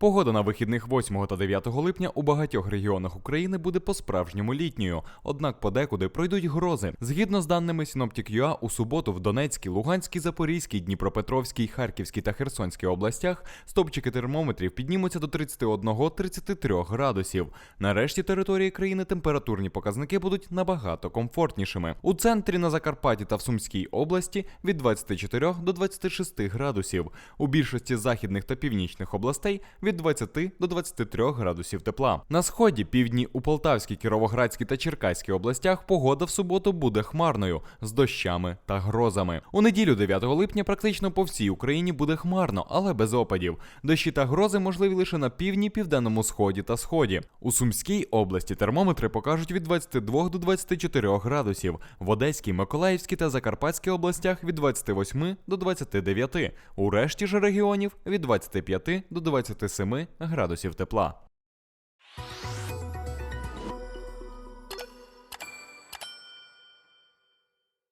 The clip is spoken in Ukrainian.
Погода на вихідних 8 та 9 липня у багатьох регіонах України буде по-справжньому літньою, однак подекуди пройдуть грози. Згідно з даними Synoptic.ua, у суботу в Донецькій, Луганській, Запорізькій, Дніпропетровській, Харківській та Херсонській областях стопчики термометрів піднімуться до 31-33 градусів. На решті території країни температурні показники будуть набагато комфортнішими. У центрі на Закарпатті та в Сумській області від 24 до 26 градусів. У більшості західних та північних областей від 20 до 23 градусів тепла. На сході, півдні у Полтавській, Кіровоградській та Черкаській областях погода в суботу буде хмарною з дощами та грозами. У неділю 9 липня практично по всій Україні буде хмарно, але без опадів. Дощі та грози можливі лише на півдні, південному сході та сході. У Сумській області термометри покажуть від 22 до 24 градусів. В Одеській, Миколаївській та Закарпатській областях від 28 до 29. У решті ж регіонів від 25 до 27 градусів тепла.